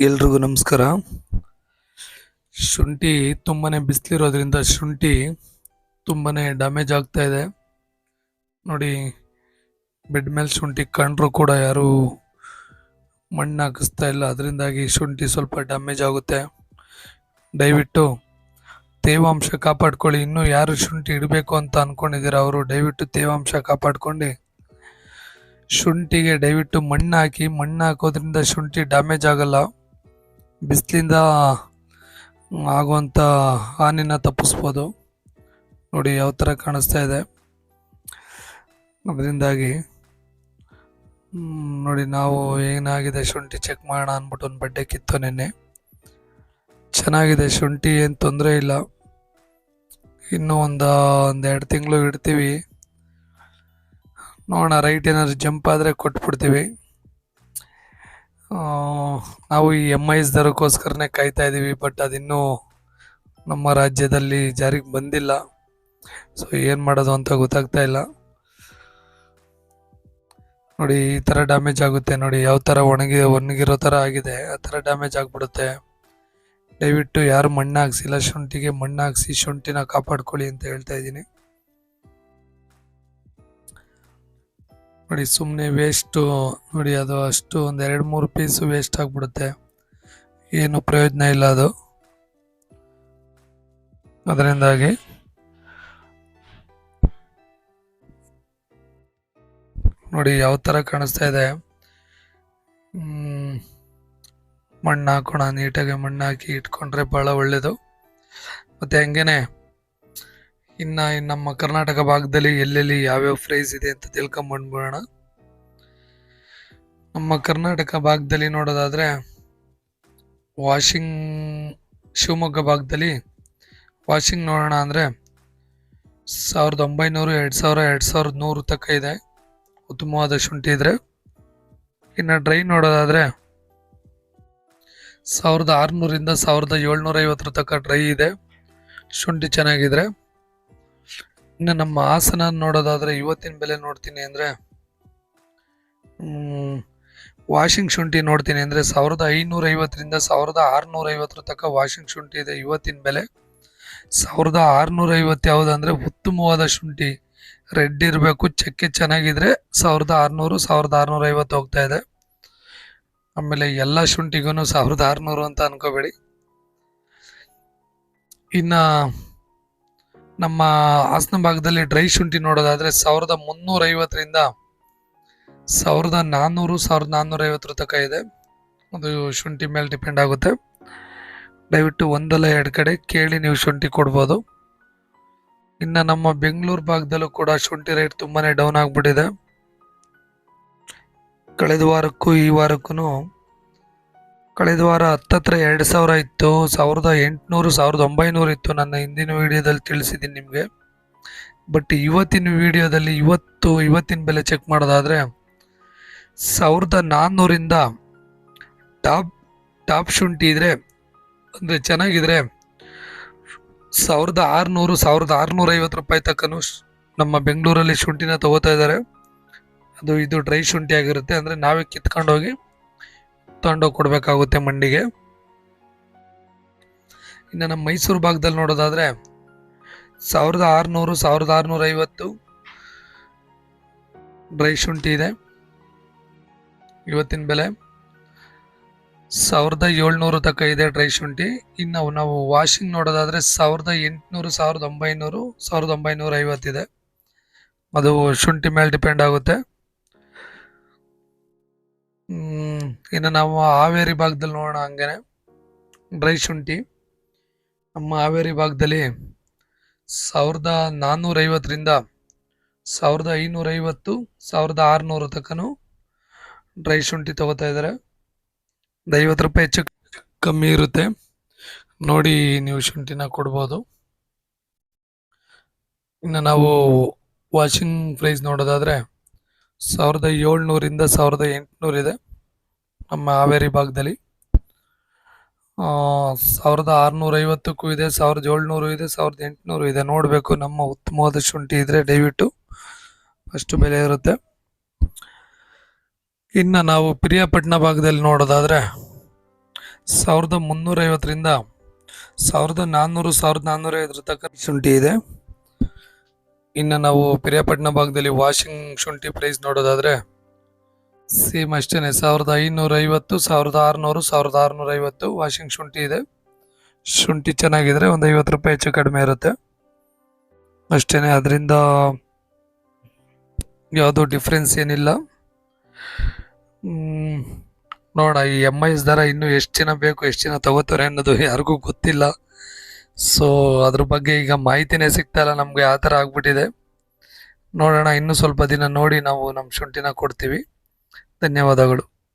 ಎಲ್ರಿಗೂ ನಮಸ್ಕಾರ. ಶುಂಠಿ ತುಂಬಾ ಬಿಸಿಲಿರೋದ್ರಿಂದ ಶುಂಠಿ ತುಂಬಾ ಡ್ಯಾಮೇಜ್ ಆಗ್ತಾ ಇದೆ. ನೋಡಿ, ಬೆಡ್ ಮೇಲೆ ಶುಂಠಿ ಕಂಡ್ರು ಕೂಡ ಯಾರೂ ಮಣ್ಣು ಹಾಕಿಸ್ತಾ ಇಲ್ಲ. ಅದರಿಂದಾಗಿ ಶುಂಠಿ ಸ್ವಲ್ಪ ಡ್ಯಾಮೇಜ್ ಆಗುತ್ತೆ. ದಯವಿಟ್ಟು ತೇವಾಂಶ ಕಾಪಾಡ್ಕೊಳ್ಳಿ. ಇನ್ನೂ ಯಾರು ಶುಂಠಿ ಇಡಬೇಕು ಅಂತ ಅಂದ್ಕೊಂಡಿದ್ದೀರಾ ಅವರು, ದಯವಿಟ್ಟು ತೇವಾಂಶ ಕಾಪಾಡ್ಕೊಂಡು ಶುಂಠಿಗೆ ದಯವಿಟ್ಟು ಮಣ್ಣು ಹಾಕಿ, ಮಣ್ಣು ಹಾಕೋದ್ರಿಂದ ಶುಂಠಿ ಡ್ಯಾಮೇಜ್ ಆಗಲ್ಲ. ಬಿಸಿಲಿಂದ ಆಗುವಂಥ ಹಾನಿನ ತಪ್ಪಿಸ್ಬೋದು. ನೋಡಿ ಯಾವ ಥರ ಕಾಣಿಸ್ತಾ ಇದೆ. ಅದರಿಂದಾಗಿ ನೋಡಿ ನಾವು ಏನಾಗಿದೆ ಶುಂಠಿ ಚೆಕ್ ಮಾಡೋಣ ಅಂದ್ಬಿಟ್ಟು ಒಂದು ಬಡ್ಡೆ ಕಿತ್ತು ನಿನ್ನೆ. ಚೆನ್ನಾಗಿದೆ ಶುಂಠಿ, ಏನು ತೊಂದರೆ ಇಲ್ಲ. ಇನ್ನೂ ಒಂದು ಒಂದು ಎರಡು ತಿಂಗಳು ಇಡ್ತೀವಿ. ನೋಡೋಣ ರೈಟ್ ಏನಾದ್ರು ಜಂಪ್ ಆದರೆ ಕೊಟ್ಬಿಡ್ತೀವಿ. ನಾವು ಈ ಎಂ ಐಸ್ ದರಕ್ಕೋಸ್ಕರನೇ ಕಾಯ್ತಾ ಇದ್ದೀವಿ ಬಟ್ ಅದಿನ್ನೂ ನಮ್ಮ ರಾಜ್ಯದಲ್ಲಿ ಜಾರಿಗೆ ಬಂದಿಲ್ಲ. ಸೊ ಏನು ಮಾಡೋದು ಅಂತ ಗೊತ್ತಾಗ್ತಾ ಇಲ್ಲ. ನೋಡಿ, ಈ ಥರ ಡ್ಯಾಮೇಜ್ ಆಗುತ್ತೆ. ನೋಡಿ, ಯಾವ ಥರ ಒಣಗಿ, ಒಣಗಿರೋ ಥರ ಆಗಿದೆ. ಆ ಥರ ಡ್ಯಾಮೇಜ್ ಆಗಿಬಿಡುತ್ತೆ. ದಯವಿಟ್ಟು ಯಾರು ಮಣ್ಣು ಹಾಕ್ಸಿಲ್ಲ ಶುಂಠಿಗೆ ಮಣ್ಣು ಹಾಕ್ಸಿ ಶುಂಠಿನ ಕಾಪಾಡ್ಕೊಳ್ಳಿ ಅಂತ ಹೇಳ್ತಾ ಇದ್ದೀನಿ. ನೋಡಿ ಸುಮ್ಮನೆ ವೇಸ್ಟು ನೋಡಿ, ಅದು ಅಷ್ಟು ಒಂದು ಎರಡು ಮೂರು ಪೀಸು ವೇಸ್ಟ್ ಆಗಿಬಿಡುತ್ತೆ. ಏನು ಪ್ರಯೋಜನ ಇಲ್ಲ ಅದು. ಅದರಿಂದಾಗಿ ನೋಡಿ, ಯಾವ ಥರ ಕಾಣಿಸ್ತಾ ಇದೆ. ಮಣ್ಣು ಹಾಕೋಣ, ನೀಟಾಗಿ ಮಣ್ಣು ಹಾಕಿ ಇಟ್ಕೊಂಡ್ರೆ ಭಾಳ ಒಳ್ಳೆಯದು ಮತ್ತು ಹಂಗೇನೆ ಇನ್ನು ನಮ್ಮ ಕರ್ನಾಟಕ ಭಾಗದಲ್ಲಿ ಎಲ್ಲೆಲ್ಲಿ ಯಾವ್ಯಾವ ಪ್ರೈಸ್ ಇದೆ ಅಂತ ತಿಳ್ಕೊಂಬಂದ್ಬಿಡೋಣ. ನಮ್ಮ ಕರ್ನಾಟಕ ಭಾಗದಲ್ಲಿ ನೋಡೋದಾದ್ರೆ ವಾಷಿಂಗ್, ಶಿವಮೊಗ್ಗ ಭಾಗದಲ್ಲಿ ವಾಷಿಂಗ್ ನೋಡೋಣ ಅಂದರೆ ಸಾವಿರದ ಒಂಬೈನೂರು, ಎರಡು ಸಾವಿರ, ಎರಡು ಸಾವಿರದ ನೂರು ತಕ್ಕ ಇದೆ. ಉತ್ತಮವಾದ ಶುಂಠಿ ಇದ್ರೆ. ಇನ್ನು ಡ್ರೈ ನೋಡೋದಾದ್ರೆ ಸಾವಿರದ ಆರುನೂರಿಂದ ಸಾವಿರದ ಏಳ್ನೂರ ಐವತ್ತರ ತನಕ ಡ್ರೈ ಇದೆ. ಶುಂಠಿ ಚೆನ್ನಾಗಿದ್ರೆ. ಇನ್ನು ನಮ್ಮ ಹಾಸನ ನೋಡೋದಾದರೆ ಇವತ್ತಿನ ಬೆಲೆ ನೋಡ್ತೀನಿ ಅಂದರೆ ವಾಷಿಂಗ್ ಶುಂಠಿ ನೋಡ್ತೀನಿ ಅಂದರೆ ಸಾವಿರದ ಐನೂರ ಐವತ್ತರಿಂದ ಸಾವಿರದ ಆರುನೂರ ಐವತ್ತರ ತನಕ ವಾಷಿಂಗ್ ಶುಂಠಿ ಇದೆ ಇವತ್ತಿನ ಬೆಲೆ. ಸಾವಿರದ ಆರುನೂರ ಐವತ್ತು ಯಾವುದು ಅಂದರೆ ಉತ್ತಮವಾದ ಶುಂಠಿ. ರೆಡ್ ಇರಬೇಕು, ಚಕ್ಕೆ ಚೆನ್ನಾಗಿದ್ರೆ ಸಾವಿರದ ಆರುನೂರು, ಸಾವಿರದ ಆರುನೂರ ಐವತ್ತು ಹೋಗ್ತಾ ಇದೆ. ಆಮೇಲೆ ಎಲ್ಲ ಶುಂಠಿಗೂ ಸಾವಿರದ ಆರುನೂರು ಅಂತ ಅನ್ಕೋಬೇಡಿ. ಇನ್ನು ನಮ್ಮ ಹಾಸನ ಭಾಗದಲ್ಲಿ ಡ್ರೈ ಶುಂಠಿ ನೋಡೋದಾದ್ರೆ ಸಾವಿರದ ಮುನ್ನೂರೈವತ್ತರಿಂದ ಸಾವಿರದ ನಾನ್ನೂರು, ಸಾವಿರದ ನಾನ್ನೂರೈವತ್ತರ ತನಕ ಇದೆ. ಅದು ಶುಂಠಿ ಮೇಲೆ ಡಿಪೆಂಡ್ ಆಗುತ್ತೆ. ದಯವಿಟ್ಟು ಒಂದಲ್ಲ ಎರಡು ಕಡೆ ಕೇಳಿ ನೀವು ಶುಂಠಿ ಕೊಡ್ಬೋದು. ಇನ್ನು ನಮ್ಮ ಬೆಂಗಳೂರು ಭಾಗದಲ್ಲೂ ಕೂಡ ಶುಂಠಿ ರೇಟ್ ತುಂಬಾ ಡೌನ್ ಆಗಿಬಿಟ್ಟಿದೆ. ಕಳೆದ ವಾರಕ್ಕೂ ಈ ವಾರಕ್ಕೂ ಕಳೆದ ವಾರ ಹತ್ತತ್ರ ಎರಡು ಸಾವಿರ ಇತ್ತು. ಸಾವಿರದ ಎಂಟುನೂರು, ಸಾವಿರದ ಒಂಬೈನೂರು ಇತ್ತು. ನನ್ನ ಹಿಂದಿನ ವಿಡಿಯೋದಲ್ಲಿ ತಿಳಿಸಿದ್ದೀನಿ ನಿಮಗೆ. ಬಟ್ ಇವತ್ತಿನ ವಿಡಿಯೋದಲ್ಲಿ ಇವತ್ತು, ಇವತ್ತಿನ ಬೆಲೆ ಚೆಕ್ ಮಾಡೋದಾದರೆ ಸಾವಿರದ ನಾನ್ನೂರಿಂದ ಟಾಪ್ ಟಾಪ್ ಶುಂಠಿ ಇದ್ರೆ, ಅಂದರೆ ಚೆನ್ನಾಗಿದ್ರೆ ಸಾವಿರದ ಆರುನೂರು, ಸಾವಿರದ ಆರುನೂರ ಐವತ್ತು ರೂಪಾಯಿ ತಕ್ಕನೂ ನಮ್ಮ ಬೆಂಗಳೂರಲ್ಲಿ ಶುಂಠಿನ ತಗೋತಾ ಇದ್ದಾರೆ. ಅದು ಇದು ಡ್ರೈ ಶುಂಠಿ ಆಗಿರುತ್ತೆ. ಅಂದರೆ ನಾವೇ ಕಿತ್ಕೊಂಡೋಗಿ ತಗೊಂಡೋಗಿ ಕೊಡಬೇಕಾಗುತ್ತೆ ಮಂಡಿಗೆ. ಇನ್ನು ನಮ್ಮ ಮೈಸೂರು ಭಾಗದಲ್ಲಿ ನೋಡೋದಾದರೆ ಸಾವಿರದ ಆರುನೂರು, ಸಾವಿರದ ಆರುನೂರ ಐವತ್ತು ಡ್ರೈ ಶುಂಠಿ ಇದೆ. ಇವತ್ತಿನ ಬೆಲೆ ಸಾವಿರದ ಏಳ್ನೂರು ತಕ್ಕ ಇದೆ ಡ್ರೈ ಶುಂಠಿ. ಇನ್ನು ನಾವು ವಾಷಿಂಗ್ ನೋಡೋದಾದರೆ ಸಾವಿರದ ಎಂಟುನೂರು, ಸಾವಿರದ ಒಂಬೈನೂರು, ಸಾವಿರದ ಒಂಬೈನೂರ ಐವತ್ತಿದೆ ಅದು ಶುಂಠಿ ಮೇಲೆ ಡಿಪೆಂಡ್ ಆಗುತ್ತೆ. ಇನ್ನು ನಾವು ಹಾವೇರಿ ಭಾಗದಲ್ಲಿ ನೋಡೋಣ ಹಂಗೇನೆ. ಡ್ರೈ ಶುಂಠಿ. ನಮ್ಮ ಹಾವೇರಿ ಭಾಗದಲ್ಲಿ ಸಾವಿರದ ನಾನ್ನೂರೈವತ್ತರಿಂದ ಸಾವಿರದ ಐನೂರೈವತ್ತು, ಸಾವಿರದ ಆರುನೂರು ತನಕನೂ ಡ್ರೈ ಶುಂಠಿ ತಗೋತಾ ಇದ್ದಾರೆ. ಐವತ್ತು ರೂಪಾಯಿ ಹೆಚ್ಚು ಕಮ್ಮಿ ಇರುತ್ತೆ. ನೋಡಿ ನೀವು ಶುಂಠಿನ ಕೊಡ್ಬೋದು. ಇನ್ನು ನಾವು ವಾಷಿಂಗ್ ಪ್ರೈಸ್ ನೋಡೋದಾದರೆ ಸಾವಿರದ ಏಳ್ನೂರಿಂದ ಸಾವಿರದ ಎಂಟುನೂರಿದೆ ನಮ್ಮ ಹಾವೇರಿ ಭಾಗದಲ್ಲಿ. ಸಾವಿರದ ಆರುನೂರೈವತ್ತಕ್ಕೂ ಇದೆ, ಸಾವಿರದ ಏಳ್ನೂರು ಇದೆ, ಸಾವಿರದ ಎಂಟುನೂರು ಇದೆ. ನೋಡಬೇಕು, ನಮ್ಮ ಉತ್ತಮವಾದ ಶುಂಠಿ ಇದ್ರೆ ದಯವಿಟ್ಟು ಅಷ್ಟು ಬೆಲೆ ಇರುತ್ತೆ. ಇನ್ನು ನಾವು ಪಿರಿಯಾಪಟ್ಟಣ ಭಾಗದಲ್ಲಿ ನೋಡೋದಾದರೆ, ಸಾವಿರದ ಮುನ್ನೂರೈವತ್ತರಿಂದ ಸಾವಿರದ ನಾನ್ನೂರು, ಸಾವಿರದ ನಾನ್ನೂರೈವತ್ತರ ತಕ್ಕ ಶುಂಠಿ ಇದೆ. ಇನ್ನು ನಾವು ಪಿರಿಯಾಪಟ್ಟಣ ಭಾಗದಲ್ಲಿ ವಾಷಿಂಗ್ ಶುಂಠಿ ಪ್ರೈಸ್ ನೋಡೋದಾದರೆ ಸೇಮ್ ಅಷ್ಟೇ ಸಾವಿರದ ಐನೂರ ಐವತ್ತು, ಸಾವಿರದ ಆರುನೂರು, ಸಾವಿರದ ಆರುನೂರ ಐವತ್ತು ವಾಷಿಂಗ್ ಶುಂಠಿ ಇದೆ. ಶುಂಠಿ ಚೆನ್ನಾಗಿದ್ರೆ ಒಂದು ಐವತ್ತು ರೂಪಾಯಿ ಹೆಚ್ಚು ಕಡಿಮೆ ಇರುತ್ತೆ. ಅಷ್ಟೇ ಅದರಿಂದ ಯಾವುದೂ ಡಿಫ್ರೆನ್ಸ್ ಏನಿಲ್ಲ. ನೋಡ, ಈ ಎಂ ಐ ಎಸ್ ದರ ಇನ್ನೂ ಎಷ್ಟು ಜನ ಬೇಕು, ಎಷ್ಟು ಜನ ತಗೋತಾರೆ ಅನ್ನೋದು ಯಾರಿಗೂ ಗೊತ್ತಿಲ್ಲ. ಸೊ ಅದ್ರ ಬಗ್ಗೆ ಈಗ ಮಾಹಿತಿನೇ ಸಿಗ್ತಾ ಇಲ್ಲ. ನಮಗೆ ಆ ಥರ ಆಗ್ಬಿಟ್ಟಿದೆ. ನೋಡೋಣ, ಇನ್ನೂ ಸ್ವಲ್ಪ ದಿನ ನೋಡಿ ನಾವು ನಮ್ಮ ಶುಂಠಿನ ಕೊಡ್ತೀವಿ. ಧನ್ಯವಾದಗಳು.